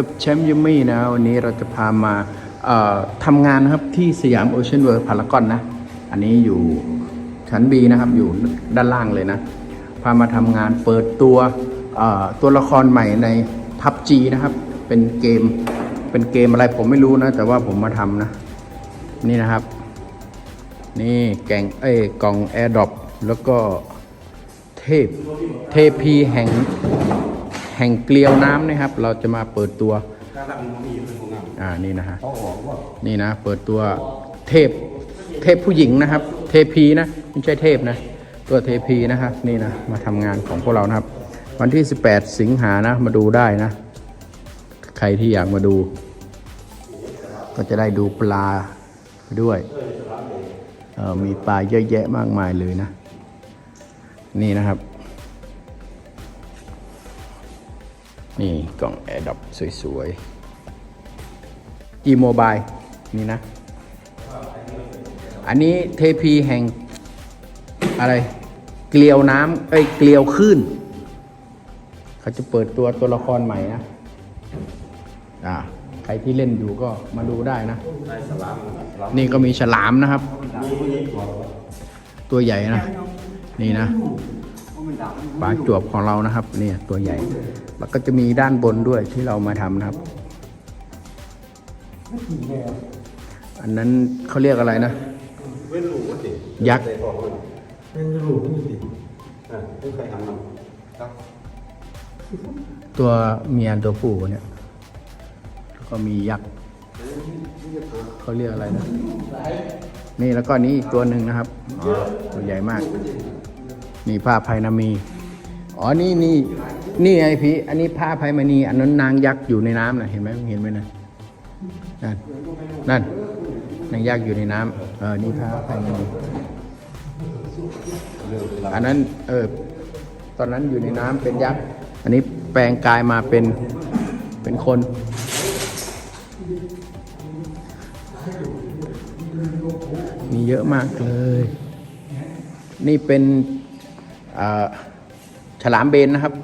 กับแชมป์ยัมมี่นะวันนี้เราจะพามาทำงานนะครับที่สยามโอเชียนเวิร์พารากอนนะ อันนี้อยู่ชั้น B นะครับอยู่ด้านล่างเลยนะ พามาทำงานเปิดตัวตัวละครใหม่ในพับจีนะครับ เป็นเกมเป็นเกมอะไรผมไม่รู้นะ แต่ว่าผมมาทำนะ นี่นะครับ นี่แกงเอ้กล่องแอร์ดรอปแล้วก็เทพเทพีแห่ง แห่งเกลียวน้ำนะครับ เราจะมาเปิดตัวอ่านี่นะฮะนี่นะ เปิดตัวเทพเทพผู้หญิงนะครับ เทพีนะไม่ใช่เทพนะ ตัวเทพีนะครับนี่นะมาทำงานของพวกเรานะครับ วันที่ 18 สิงหานะมาดูได้นะ ใครที่อยากมาดู ก็จะได้ดูปลาด้วยเออมีปลาเยอะแยะมากมายเลยนะ นี่นะครับ นี่กล่องแอร์ดับสวยๆ e โมบายนี่นะ อันนี้เทพีแห่งอะไร เกลียวน้ำเอ้ยเกลียวคลื่นเขาจะเปิดตัวตัวละครใหม่นะอ่าใครที่เล่นอยู่ก็มาดูได้นะ นี่ก็มีฉลามนะครับ ตัวใหญ่นะ นี่นะ ปลาจวบของเรานะครับ เนี่ยตัวใหญ่ แล้วก็จะมีด้านบนด้วยที่เรามาทำนะครับ อันนั้นเขาเรียกอะไรนะยักษ์ตัวเมียตัวผู้เนี่ยแล้วก็มียักษ์เขาเรียกอะไรนะ นี่แล้วก็นี้อีกตัวหนึ่งนะครับ ตัวใหญ่มาก นี่ผ้าไพนามี อ๋อ นี่นี่นี่ไอพี่อันนี้ผ้าไพมณี อันนั้นนางยักษ์อยู่ในน้ำนะเห็นไหมเห็นไหมนะนั่นนั่นนางยักษ์อยู่ในน้ำเออ นี่ผ้าไพมณีอันนั้น เออ ตอนนั้นอยู่ในน้ำเป็นยักษ์ อันนี้แปลงกายมาเป็นเป็นคนมีเยอะมากเลย นี่เป็น ฉลามเบนนะครับ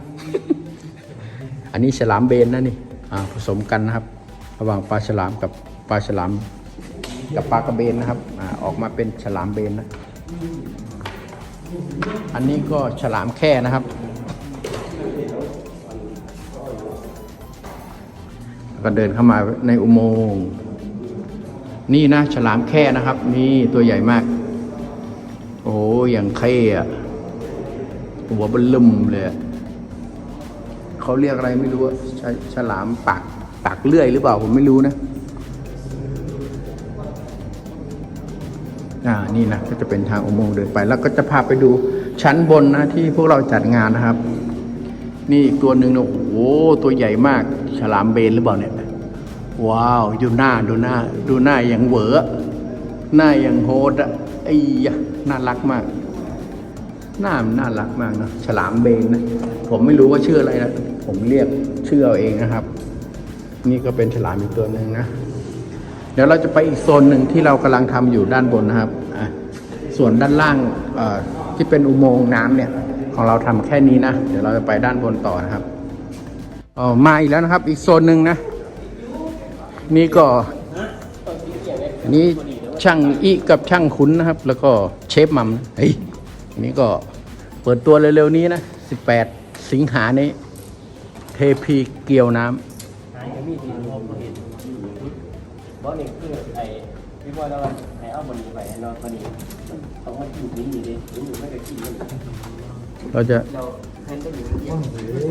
อันนี้ฉลามเบนนะนี่ผสมกันนะครับ ระหว่างปลาฉลามกับปลาฉลามกับปลากระเบนนะครับอออกมาเป็นฉลามเบนนะ อันนี้ก็ฉลามแค่นะครับแล้วก็เดินเข้ามาในอุโมงค์นี่นะฉลามแค่นะครับ นี่ตัวใหญ่มาก โอ้อย่างเท่อะ หัวบนลุ่มเลยเขาเรียกอะไรไม่รู้อะฉฉลามปากปากเลื่อยหรือเปล่าผมไม่รู้นะอ่านี่นะก็จะเป็นทางอุโมงค์เดินไป แล้วก็จะพาไปดูชั้นบนนะที่พวกเราจัดงานนะครับ นี่อีกตัวหนึ่งนะโอ้โหตัวใหญ่มาก ฉลามเบนหรือเปล่าเนี่ยว้าวดูหน้าดูหน้า ดูหน้าอย่างเหวอหน้าอย่างโหดอะไอ้ยะน่ารักมาก หน้ามันน่ารักมากนะฉลามเบนนะผมไม่รู้ว่าชื่ออะไรนะผมเรียกชื่อเอาเองนะครับ นี่ก็เป็นฉลามอีกตัวหนึ่งนะเดี๋ยวเราจะไปอีกโซนหนึ่งที่เรากำลังทำอยู่ด้านบนนะครับส่วนด้านล่างที่เป็นอุโมงค์น้ำเนี่ย ของเราทำแค่นี้นะเดี๋ยวเราจะไปด้านบนต่อนะครับออมาอีกแล้วนะครับ อีกโซนหนึ่งนะ นี่ก็อันนี้ช่างอีกับช่างขุนนะครับ แล้วก็เชฟมัมเฮ้ย นนี้ก็เปิดตัวเร็วๆนี้นะ 18 สิงหานี้ เทพีเกียวน้ำหายก็มีดีรอบเห็นบอสนี่คือไอ้พี่บอยเราไอ้เอาบนนี้ไปเนาะบนนี้ต้องมากินกินอยู่ดิกินอยู่ไม่ได้กินเลยเราจะ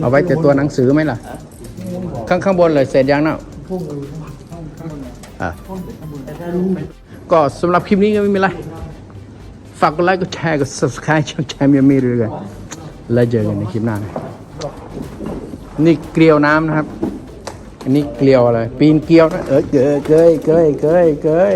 เอาไว้แต่ตัวหนังสือไหมล่ะ ข้างข้างบนเลยเสร็จยังเนาะก็สำหรับคลิปนี้ก็ไม่มีอะไร ฝากกดไลค์กดแชร์กด subscribe ช่องแชร์มีมีด้วยกันแล้วเจอกันในคลิปหน้านะนี่เกลียวน้ำนะครับ อันนี้เกลียวอะไร ปีนเกลียวนะเออเกยเกยเกยเกยเกย